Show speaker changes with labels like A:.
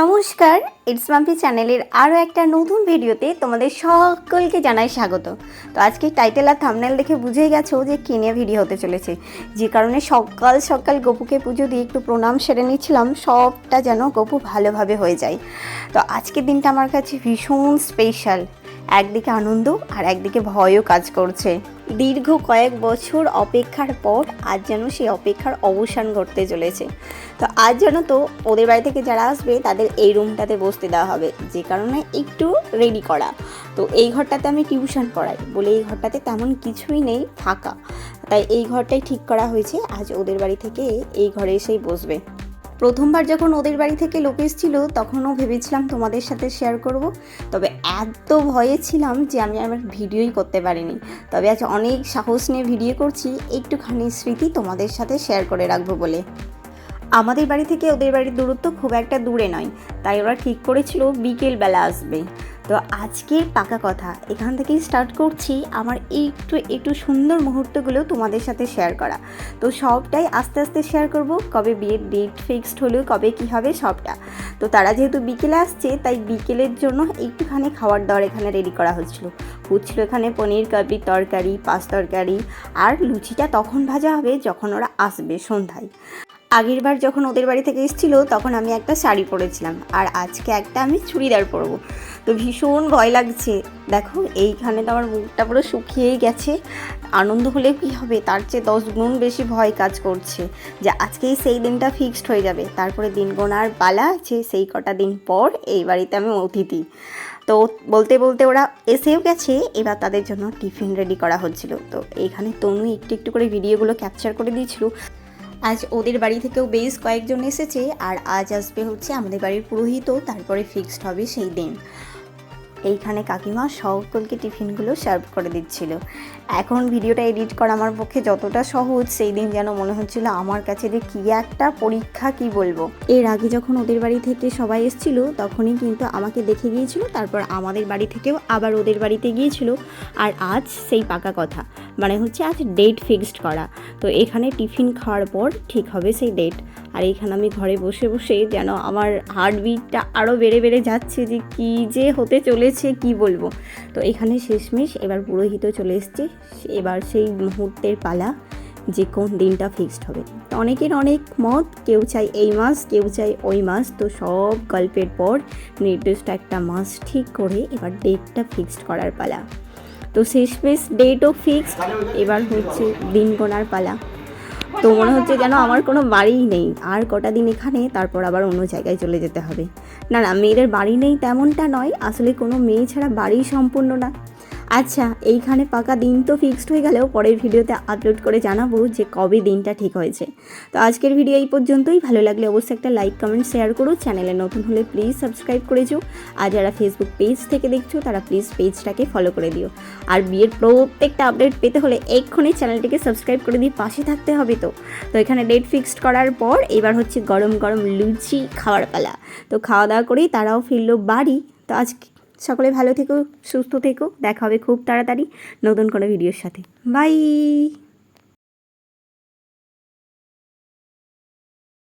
A: নমস্কার ইটস মাম্পি চ্যানেলের আরও একটা নতুন ভিডিওতে তোমাদের সকলকে জানাই স্বাগত। তো আজকে টাইটেল আর থামনেল দেখে বুঝেই গেছো যে কী নিয়ে ভিডিও হতে চলেছে। যে কারণে সকাল সকাল গপুকে পুজো দিয়ে একটু প্রণাম সেরে নিচ্ছিলাম, সবটা যেন গপু ভালোভাবে হয়ে যায়। তো আজকের দিনটা আমার কাছে ভীষণ স্পেশাল একদিকে আনন্দ আর একদিকে ভয়ও কাজ করছে। দীর্ঘ কয়েক বছর অপেক্ষার পর আজ যেন সেই অপেক্ষার অবসান ঘটতে চলেছে। তো আজ যেন তো ওদের বাড়ি থেকে যারা আসবে, তাদের এই রুমটাতে বসতে দেওয়া হবে। যে কারণে একটু রেডি করা। তো এই ঘরটাতে আমি টিউশন পড়াই। বলে এই ঘরটাতে তেমন কিছুই নেই, ফাঁকা। তাই এই ঘরটাই ঠিক করা হয়েছে। আজ ওদের বাড়ি থেকে এই ঘরে এসেই বসবে। প্রথমবার যখন ওদের বাড়ি থেকে লোক এসেছিল, তখনও ভেবেছিলাম তোমাদের সাথে শেয়ার করব। তবে এত ভয়ে ছিলাম যে আমি আমার ভিডিওই করতে পারিনি। তবে আজ অনেক সাহস নিয়ে ভিডিও করছি, একটুখানি স্মৃতি তোমাদের সাথে শেয়ার করে রাখব বলে। আমাদের বাড়ি থেকে ওদের বাড়ির দূরত্ব খুব একটা দূরে নয়, তাই ওরা ঠিক করেছিল বিকেলবেলা আসবে। তো আজকের পাকা কথা, এখান থেকেই স্টার্ট করছি আমার একটু একটু সুন্দর মুহূর্তগুলো তোমাদের সাথে শেয়ার করা। তো সবটাই আস্তে আস্তে শেয়ার করব, কবে বিয়ের ডেট ফিক্সড হলো, কবে কি হবে সবটা। তো তারা যেহেতু বিকেলে আসছে, তাই বিকেলের জন্য একটুখানি খাওয়ার দাবার এখানে রেডি করা হচ্ছিল। হচ্ছিল এখানে পনির কাবি তরকারি, পাঁচ তরকারি, আর লুচিটা তখন ভাজা হবে যখন ওরা আসবে সন্ধ্যায়। আগের বার যখন ওদের বাড়ি থেকে এসেছিল, তখন আমি একটা শাড়ি পরেছিলাম। আর আজকে একটা আমি চুড়িদার পরবো। তো ভীষণ ভয় লাগছে। দেখো, এইখানে তো আমার মুখটা পুরো শুকিয়েই গেছে। আনন্দ হলে কি হবে? তার চেয়ে দশ গুণ বেশি ভয় কাজ করছে যে আজকেই সেই দিনটা ফিক্সড হয়ে যাবে। তারপরে দিন গোনার পালা আছে, সেই কটা দিন পর এই বাড়িতে আমি অতিথি। তো বলতে বলতে ওরা এসেও গেছে, এবার তাদের জন্য টিফিন রেডি করা হচ্ছিল। তো এইখানে তনু একটু একটু করে ভিডিওগুলো ক্যাপচার করে দিয়েছিল। আজ ওদের বাড়ি থেকেও বেশ কয়েকজন এসেছে আর আজ আসবে হচ্ছে আমাদের বাড়ির পুরোহিতও, তারপরে ফিক্সড হবে সেই দিন। এইখানে কাকিমা সকলকে টিফিনগুলো সার্ভ করে দিচ্ছিল। এখন ভিডিওটা এডিট করা আমার পক্ষে যতটা সহজ, সেই দিন যেন মনে হচ্ছিল আমার কাছে যে কী একটা পরীক্ষা, কি বলব? এর আগে যখন ওদের বাড়ি থেকে সবাই এসেছিল, তখনই কিন্তু আমাকে দেখে গিয়েছিল, তারপর আমাদের বাড়ি থেকেও আবার ওদের বাড়িতে গিয়েছিল, আর আজ সেই পাকা কথা। মানে হচ্ছে আজ ডেট ফিক্সড করা। তো এখানে টিফিন খাওয়ার পর ঠিক হবে সেই ডেট আর এইখানে আমি ঘরে বসে বসে যেন আমার হার্টবিটটা আরও বেড়ে বেড়ে যাচ্ছে যে কি যে হতে চলেছে, কি বলব? তো এখানে শেষমেশ এবার পুরোহিত চলে এসছে। এবার সেই মুহূর্তের পালা যে কোন দিনটা ফিক্সড হবে। তো অনেকের অনেক মত, কেউ চাই এই মাস, কেউ চাই ওই মাস। তো সব গল্পের পর নির্দিষ্ট একটা মাস ঠিক করে এবার ডেটটা ফিক্সড করার পালা। তো শেষমেশ ডেটও ফিক্সড এবার হচ্ছে দিন গোনার পালা। তো মনে হচ্ছে যেন আমার কোনো বাড়িই নেই। আর কটা দিন এখানে, তারপর আবার অন্য জায়গায় চলে যেতে হবে। না না, মেয়েদের বাড়ি নেই তেমনটা নয়। আসলে কোনো মেয়ে ছাড়া বাড়ি সম্পূর্ণ না। আচ্ছা এইখানে পাকা দিন তো ফিক্সড হয়ে গেলেও পরের ভিডিওতে আপলোড করে জানাব যে কবে দিনটা ঠিক হয়েছে। তো আজকের ভিডিও এই পর্যন্তই। ভালো লাগলে অবশ্যই একটা লাইক কমেন্ট শেয়ার করো। চ্যানেলে নতুন হলে প্লিজ সাবস্ক্রাইব করে যেও। আর যারা ফেসবুক পেজ থেকে দেখছ, তারা প্লিজ পেজটাকে ফলো করে দিও। আর বিয়ের প্রত্যেকটা আপডেট পেতে হলে এক্ষুনি চ্যানেলটিকে সাবস্ক্রাইব করে দিয়ে পাশে থাকতে হবে তো। তো এখানে ডেট ফিক্সড করার পর এবার হচ্ছে গরম গরম লুচি খাওয়ার পালা। তো খাওয়া দাওয়া করেই তারাও ফিরলো বাড়ি। তো আজ সকলে ভালো থেকো সুস্থ থেকো দেখা হবে খুব তাড়াতাড়ি নতুন কোনো ভিডিওর সাথে। বাই